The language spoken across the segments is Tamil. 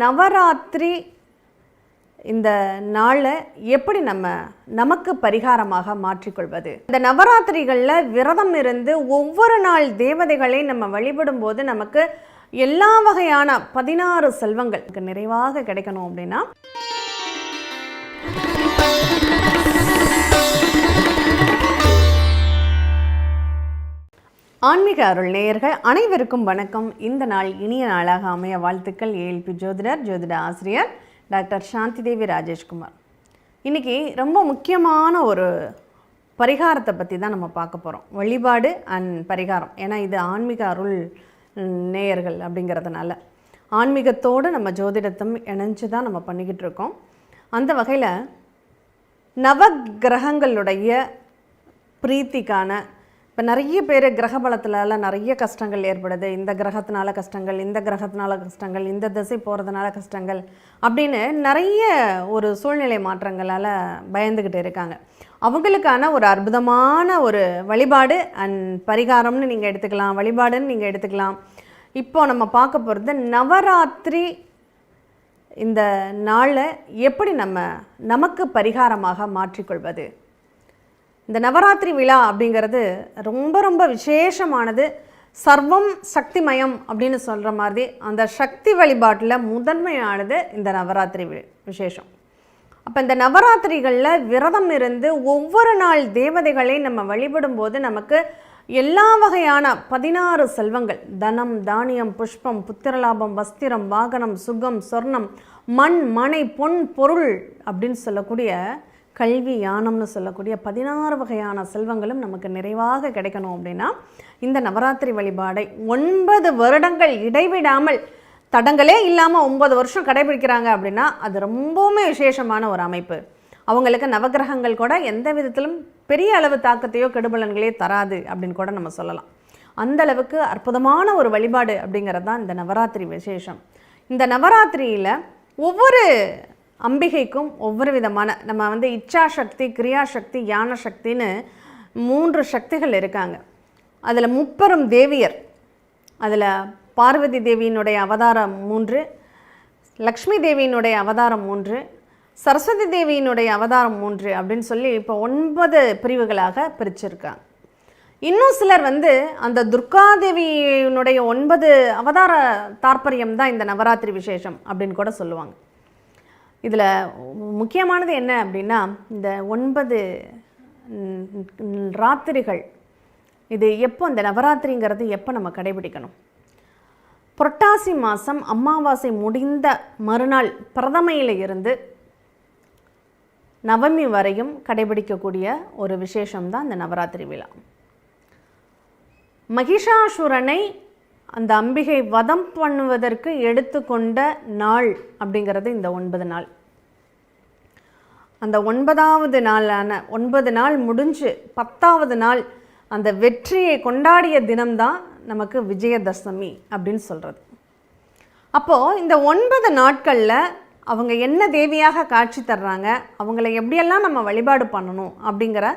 நவராத்திரி இந்த நாளை எப்படி நம்ம நமக்கு பரிகாரமாக மாற்றிக்கொள்வது? இந்த நவராத்திரிகளில் விரதம் இருந்து ஒவ்வொரு நாள் தேவதைகளை நம்ம வழிபடும் போது நமக்கு எல்லா வகையான பதினாறு செல்வங்கள் நிறைவாக கிடைக்கணும் அப்படின்னா ஆன்மீக அருள் நேயர்கள் அனைவருக்கும் வணக்கம். இந்த நாள் இனிய நாளாக அமைய வாழ்த்துக்கள். ஏஎல்பி ஜோதிடர் ஜோதிட ஆசிரியர் டாக்டர் சாந்தி தேவி ராஜேஷ்குமார். இன்றைக்கி ரொம்ப முக்கியமான ஒரு பரிகாரத்தை பற்றி தான் நம்ம பார்க்க போகிறோம் வழிபாடு அண்ட் பரிகாரம். ஏன்னா இது ஆன்மீக அருள் நேயர்கள் அப்படிங்கிறதுனால. ஆன்மீகத்தோடு நம்ம ஜோதிடத்தும் இணைஞ்சு தான் நம்ம பண்ணிக்கிட்டு இருக்கோம். அந்த வகையில் நவ கிரகங்களுடைய பிரீத்திக்கான இப்போ நிறைய பேர் கிரக பலத்தினால நிறைய கஷ்டங்கள் ஏற்படுது. இந்த கிரகத்தினால கஷ்டங்கள் இந்த கிரகத்தினால கஷ்டங்கள் இந்த திசை போகிறதுனால கஷ்டங்கள் அப்படின்னு நிறைய ஒரு சூழ்நிலை மாற்றங்களால் பயந்துக்கிட்டு இருக்காங்க. அவங்களுக்கான ஒரு அற்புதமான ஒரு வழிபாடு அண்ட் பரிகாரம்னு நீங்கள் எடுத்துக்கலாம் வழிபாடுன்னு நீங்கள் எடுத்துக்கலாம். இப்போ நம்ம பார்க்க போகிறது நவராத்திரி இந்த நாளை எப்படி நம்ம நமக்கு பரிகாரமாக மாற்றிக்கொள்வது? இந்த நவராத்திரி விழா அப்படிங்கிறது ரொம்ப ரொம்ப விசேஷமானது. சர்வம் சக்திமயம் அப்படின்னு சொல்கிற மாதிரி அந்த சக்தி வழிபாட்டில் முதன்மையானது இந்த நவராத்திரி வி- விசேஷம். அப்போ இந்த நவராத்திரிகளில் விரதம் இருந்து ஒவ்வொரு நாள் தேவதைகளை நம்ம வழிபடும் போது நமக்கு எல்லா வகையான பதினாறு செல்வங்கள். தனம் தானியம் புஷ்பம் புத்திரலாபம் வஸ்திரம் வாகனம் சுகம் சொர்ணம் மண் மனை பொன் பொருள் அப்படின்னு சொல்லக்கூடிய கல்வி யானம்னு சொல்லக்கூடிய பதினாறு வகையான செல்வங்களும் நமக்கு நிறைவாக கிடைக்கணும் அப்படின்னா இந்த நவராத்திரி வழிபாடை ஒன்பது வருடங்கள் இடைவிடாமல் தடங்களே இல்லாமல் ஒன்பது வருஷம் கடைபிடிக்கிறாங்க அப்படின்னா அது ரொம்பவுமே விசேஷமான ஒரு அமைப்பு. அவங்களுக்கு நவக்கிரகங்கள் கூட எந்த விதத்திலும் பெரிய அளவு தாக்கத்தையோ கெடுபலன்களையோ தராது அப்படின்னு கூட நம்ம சொல்லலாம். அந்த அளவுக்கு அற்புதமான ஒரு வழிபாடு அப்படிங்கிறது தான் இந்த நவராத்திரி விசேஷம். இந்த நவராத்திரியில் ஒவ்வொரு அம்பிகைக்கும் ஒவ்வொரு விதமான நம்ம வந்து இச்சா சக்தி கிரியா சக்தி யான சக்தின்னு மூன்று சக்திகள் இருக்காங்க. அதில் முப்பெரும் தேவியர் அதில் பார்வதி தேவியினுடைய அவதாரம் மூன்று லக்ஷ்மி தேவியினுடைய அவதாரம் மூன்று சரஸ்வதி தேவியினுடைய அவதாரம் மூன்று அப்படின்னு சொல்லி இப்போ ஒன்பது பிரிவுகளாக பிரிச்சிருக்காங்க. இன்னும் சிலர் வந்து அந்த துர்காதேவியினுடைய ஒன்பது அவதார தாற்பயம் தான் இந்த நவராத்திரி விசேஷம் அப்படின்னு கூட சொல்லுவாங்க. இதில் முக்கியமானது என்ன அப்படின்னா இந்த ஒன்பது ராத்திரிகள் இது எப்போ இந்த நவராத்திரிங்கிறது எப்போ நம்ம கடைபிடிக்கணும்? புரட்டாசி மாதம் அமாவாசை முடிந்த மறுநாள் பிரதமையில் இருந்து நவமி வரையும் கடைபிடிக்கக்கூடிய ஒரு விசேஷம்தான் இந்த நவராத்திரி விழா. மகிஷாசுரனை அந்த அம்பிகை வதம் பண்ணுவதற்கு எடுத்துக்கொண்ட நாள் அப்படிங்கிறது இந்த ஒன்பது நாள். அந்த ஒன்பதாவது நாளான ஒன்பது நாள் முடிஞ்சு பத்தாவது நாள் அந்த வெற்றியை கொண்டாடிய தினம்தான் நமக்கு விஜயதசமி அப்படின்னு சொல்கிறது அப்போது இந்த ஒன்பது நாட்களில் அவங்க என்ன தேவியாக காட்சி தர்றாங்க அவங்கள எப்படியெல்லாம் நம்ம வழிபாடு பண்ணணும் அப்படிங்கிற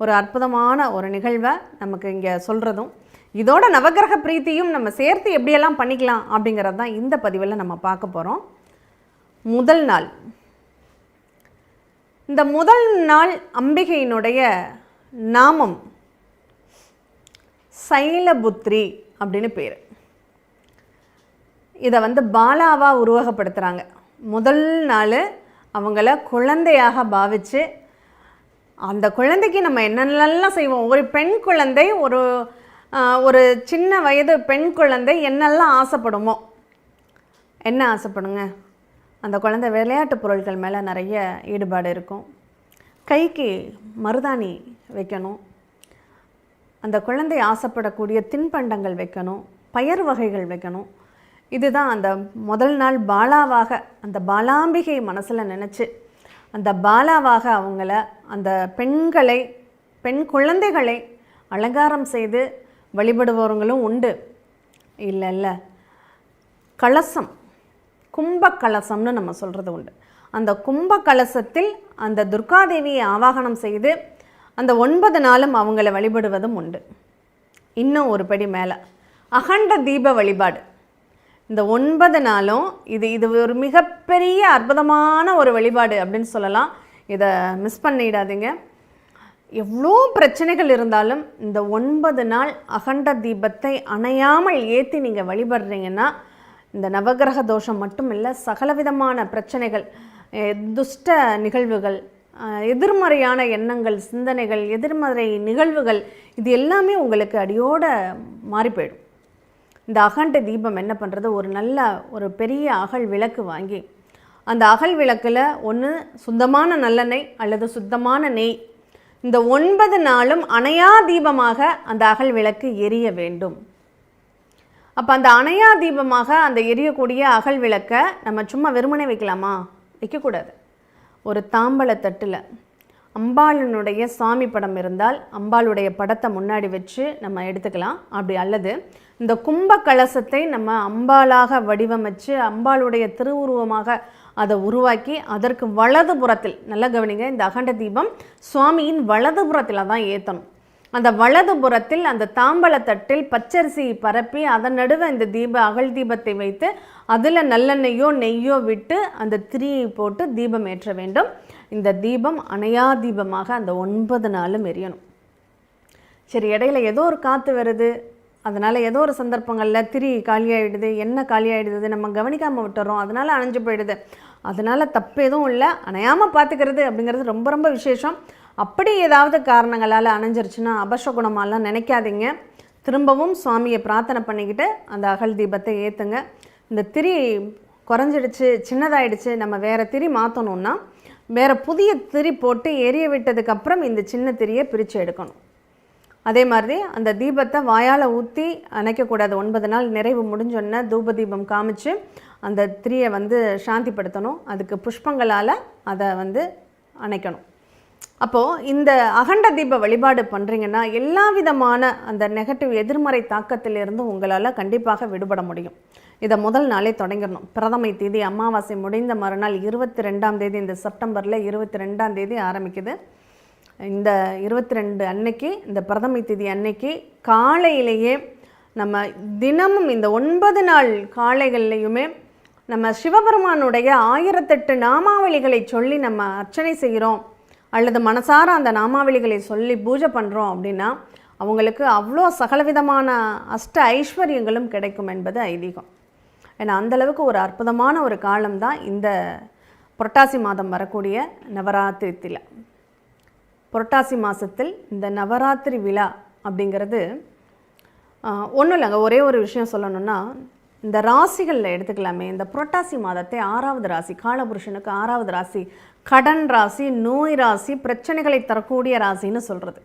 ஒரு அற்புதமான ஒரு நிகழ்வை நமக்கு இங்கே சொல்கிறதும் இதோட நவக்கிரக பிரீத்தியும் நம்ம சேர்த்து எப்படியெல்லாம் பண்ணிக்கலாம் அப்படிங்கிறது தான் இந்த பதிவில் நம்ம பார்க்க போகிறோம் முதல் நாள். இந்த முதல் நாள் அம்பிகையினுடைய நாமம் சைலபுத்ரி அப்படின்னு பேர். இதை வந்து பாலாவாக உருவகப்படுத்துகிறாங்க முதல் நாள் அவங்கள குழந்தையாக பாவித்து அந்த குழந்தைக்கு நம்ம என்னென்னலாம் செய்வோம்? ஒரு பெண் குழந்தை ஒரு ஒரு சின்ன வயது பெண் குழந்தை என்னெல்லாம் ஆசைப்படுமோ? என்ன ஆசைப்படுங்க? அந்த குழந்தை விளையாட்டு பொருட்கள் மேலே நிறைய ஈடுபாடு இருக்கும். கைக்கு மருதாணி வைக்கணும். அந்த குழந்தை ஆசைப்படக்கூடிய தின்பண்டங்கள் வைக்கணும். பயறு வகைகள் வைக்கணும். இதுதான் அந்த முதல் நாள் பாலாவாக அந்த பாலாம்பிகை மனசில் நினச்சி அந்த பாலாவாக அவங்கள அந்த பெண்களை பெண் குழந்தைகளை அலங்காரம் செய்து வழிபடுபவர்களும் உண்டு. இல்லை இல்லை கலசம் கும்ப கலசம்னு நம்ம சொல்கிறது உண்டு. அந்த கும்ப கலசத்தில் அந்த துர்காதேவியை ஆவாகனம் செய்து அந்த ஒன்பது நாளும் அவங்கள வழிபடுவதும் உண்டு. இன்னும் ஒரு படி மேலே. அகண்ட தீப வழிபாடு. இந்த ஒன்பது நாளும் இது இது ஒரு மிகப்பெரிய அற்புதமான ஒரு வழிபாடு அப்படின்னு சொல்லலாம். இதை மிஸ் பண்ணிடாதீங்க. எவ்வளோ பிரச்சனைகள் இருந்தாலும் இந்த ஒன்பது நாள் அகண்ட தீபத்தை அணையாமல் ஏற்றி நீங்கள் வழிபடுறீங்கன்னா இந்த நவகிரக தோஷம் மட்டும் இல்லை சகலவிதமான பிரச்சனைகள் துஷ்ட நிகழ்வுகள் எதிர்மறையான எண்ணங்கள் சிந்தனைகள் எதிர்மறை நிகழ்வுகள் இது எல்லாமே உங்களுக்கு அடியோட மாறி போயிடும். இந்த அகண்ட தீபம் என்ன பண்ணுறது ஒரு நல்ல ஒரு பெரிய அகல் விளக்கு வாங்கி அந்த அகல் விளக்கில் ஒன்று சுத்தமான நல்லெண்ணெய் அல்லது சுத்தமான நெய். இந்த ஒன்பது நாளும் அணையா தீபமாக அந்த அகல் விளக்கு எரிய வேண்டும். அப்போ அந்த அணையா தீபமாக அந்த எரியக்கூடிய அகல் விளக்கை நம்ம சும்மா வெறுமனே வைக்கலாமா? வைக்கக்கூடாது. ஒரு தாம்பழத்தட்டில் அம்பாளனுடைய அம்பாளினுடைய சாமி படம் இருந்தால் அம்பாளுடைய படத்தை முன்னாடி வச்சு நம்ம எடுத்துக்கலாம். அப்படி அல்லது இந்த கும்ப கலசத்தை நம்ம அம்பாளாக வடிவமைச்சு அம்பாளுடைய திருவுருவமாக அதை உருவாக்கி அதற்கு வலது புறத்தில் நல்லா கவனிங்க இந்த அகண்ட தீபம் சுவாமியின் வலது புறத்தில் தான் ஏற்றணும் அந்த வலது புறத்தில் அந்த தாம்பழத்தட்டில் பச்சரிசி பரப்பி அதன் நடுவே இந்த தீப அகல் தீபத்தை வைத்து அதில் நல்லெண்ணெய்யோ நெய்யோ விட்டு அந்த திரியை போட்டு தீபம் ஏற்ற வேண்டும். இந்த தீபம் அணையா தீபமாக அந்த ஒன்பது நாளும் எரியணும். சரி இடையில ஏதோ ஒரு காற்று வருது. அதனால் ஏதோ ஒரு சந்தர்ப்பங்களில் திரி காலியாகிடுது என்ன காலியாகிடுது நம்ம கவனிக்காமல் விட்டுறோம். அதனால் அணைஞ்சு போயிடுது. அதனால் தப்பு எதுவும் இல்லை. அணையாமல் பார்த்துக்கிறது அப்படிங்கிறது ரொம்ப ரொம்ப விசேஷம். அப்படி ஏதாவது காரணங்களால் அணைஞ்சிருச்சுன்னா அபசகுணமாலாம் நினைக்காதீங்க. திரும்பவும் சுவாமியை பிரார்த்தனை பண்ணிக்கிட்டு அந்த அகல் தீபத்தை ஏற்றுங்க இந்த திரி குறைஞ்சிடுச்சு சின்னதாயிடுச்சு நம்ம வேறு திரி மாற்றணுன்னா வேறு புதிய திரி போட்டு எரிய விட்டதுக்கப்புறம் இந்த சின்ன திரியை பிரித்து எடுக்கணும். அதே மாதிரி அந்த தீபத்தை வாயால் ஊற்றி அணைக்கக்கூடாது ஒன்பது நாள் நிறைவு முடிஞ்சோடனே தூப தீபம் காமிச்சு அந்த திரியை வந்து சாந்திப்படுத்தணும். அதுக்கு புஷ்பங்களால் அதை வந்து அணைக்கணும். அப்போது இந்த அகண்ட தீப வழிபாடு பண்ணுறீங்கன்னா எல்லா விதமான அந்த நெகட்டிவ் எதிர்மறை தாக்கத்திலிருந்து உங்களால் கண்டிப்பாக விடுபட முடியும். இதை முதல் நாளே தொடங்கிடணும். பிரதமை தேதி அமாவாசை முடிந்த மறுநாள் இருபத்தி ரெண்டாம் தேதி இந்த செப்டம்பரில் இருபத்தி ரெண்டாம் தேதி ஆரம்பிக்குது. இந்த இருபத்தி ரெண்டு அன்னைக்கு இந்த பிரதமை தேதி அன்னைக்கு காலையிலேயே நம்ம தினமும் இந்த ஒன்பது நாள் காலைகள்லையுமே நம்ம சிவபெருமானுடைய ஆயிரத்தெட்டு நாமாவளிகளை சொல்லி நம்ம அர்ச்சனை செய்கிறோம். அல்லது மனசார அந்த நாமாவளிகளை சொல்லி பூஜை பண்ணுறோம் அப்படின்னா அவங்களுக்கு அவ்வளோ சகலவிதமான அஷ்ட ஐஸ்வர்யங்களும் கிடைக்கும் என்பது ஐதீகம். ஏன்னா அந்தளவுக்கு ஒரு அற்புதமான ஒரு காலம்தான் இந்த புரட்டாசி மாதம் வரக்கூடிய நவராத்திரி தில. புரட்டாசி மாதத்தில் இந்த நவராத்திரி விழா அப்படிங்கிறது ஒன்றும் இல்லைங்க. ஒரே ஒரு விஷயம் சொல்லணுன்னா இந்த ராசிகளில் எடுத்துக்கலாமே இந்த புரட்டாசி மாதத்தை ஆறாவது ராசி காலபுருஷனுக்கு ஆறாவது ராசி கடன் ராசி நோய் ராசி பிரச்சனைகளை தரக்கூடிய ராசின்னு சொல்கிறது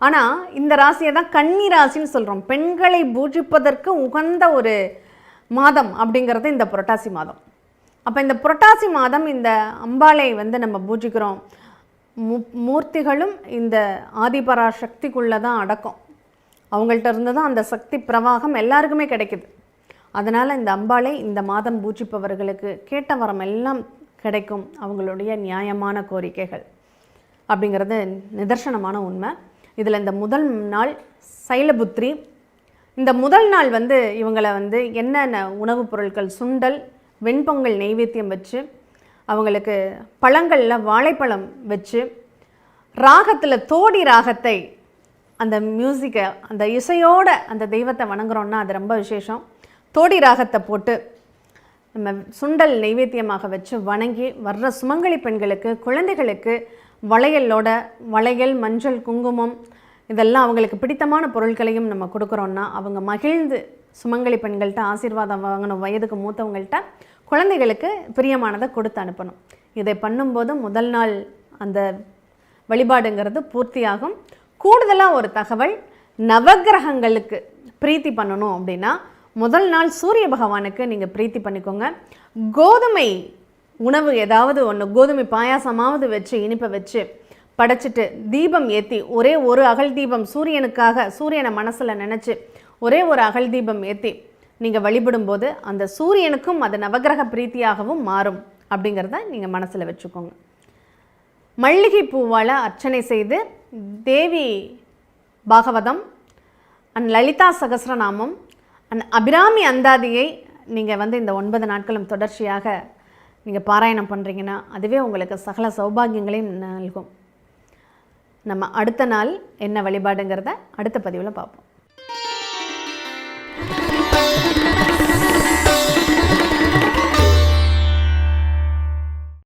ஆனால் இந்த ராசியை தான் கன்னி ராசின்னு சொல்கிறோம் பெண்களை பூஜிப்பதற்கு உகந்த ஒரு மாதம் அப்படிங்கிறது இந்த புரட்டாசி மாதம். அப்போ இந்த புரட்டாசி மாதம் இந்த அம்பாளை வந்து நம்ம பூஜிக்கிறோம். மு மூர்த்திகளும் இந்த ஆதிபரா சக்திக்குள்ளே தான் அடக்கம். அவங்கள்ட்ட இருந்து தான் அந்த சக்தி பிரவாகம் எல்லாருக்குமே கிடைக்குது. அதனால் இந்த அம்பாளை இந்த மாதம் பூஜிப்பவர்களுக்கு கேட்ட வரம் எல்லாம் கிடைக்கும் அவங்களுடைய நியாயமான கோரிக்கைகள். அப்படிங்கிறது நிதர்சனமான உண்மை. இதில் இந்த முதல் நாள் சைலபுத்ரி இந்த முதல் நாள் வந்து இவங்களை வந்து என்னென்ன உணவுப் பொருட்கள் சுண்டல் வெண்பொங்கல் நெய்வேத்தியம் வச்சு அவங்களுக்கு பழங்களில் வாழைப்பழம் வச்சு ராகத்தில் தோடி ராகத்தை அந்த மியூசிக்கை அந்த இசையோட அந்த தெய்வத்தை வணங்குறோன்னா அது ரொம்ப விசேஷம். தோடி ராகத்தை போட்டு நம்ம சுண்டல் நைவேத்தியமாக வச்சு வணங்கி வர்ற சுமங்கலி பெண்களுக்கு குழந்தைகளுக்கு வளையலோட வளையல் மஞ்சள் குங்குமம் இதெல்லாம் அவங்களுக்கு பிடித்தமான பொருட்களையும் நம்ம கொடுக்குறோன்னா அவங்க மகிழ்ந்து சுமங்கலி பெண்கள்கிட்ட ஆசீர்வாதம் வாங்கணும். வயதுக்கு மூத்தவங்கள்ட்ட குழந்தைகளுக்கு பிரியமானதை கொடுத்து அனுப்பணும். இதை பண்ணும்போது முதல் நாள் அந்த வழிபாடுங்கிறது பூர்த்தியாகும். கூடுதலாக ஒரு தகவல் நவக்கிரகங்களுக்கு பிரீத்தி பண்ணணும் அப்படின்னா முதல் நாள் சூரிய பகவானுக்கு நீங்கள் பிரீத்தி பண்ணிக்கோங்க. கோதுமை உணவு ஏதாவது ஒன்று கோதுமை பாயாசமாவது வச்சு இனிப்பை வச்சு படைச்சிட்டு தீபம் ஏற்றி ஒரே ஒரு அகல் தீபம் சூரியனுக்காக சூரியனை மனசில் நினச்சி ஒரே ஒரு அகல் தீபம் ஏற்றி நீங்கள் வழிபடும்போது அந்த சூரியனுக்கும் அது நவக்கிரக பிரீத்தியாகவும் மாறும். அப்படிங்கிறத நீங்கள் மனசில் வச்சுக்கோங்க. மல்லிகை பூவால் அர்ச்சனை செய்து தேவி பாகவதம் அண்ட் லலிதா சகஸ்ரநாமம் அபிராமி அந்தாதியை நீங்கள் வந்து இந்த ஒன்பது நாட்களும் தொடர்ச்சியாக நீங்கள் பாராயணம் பண்ணுறீங்கன்னா அதுவே உங்களுக்கு சகல சௌபாகியங்களையும் நல்கும். நம்ம அடுத்த நாள் என்ன வழிபாடுங்கிறத அடுத்த பதிவில் பார்ப்போம்.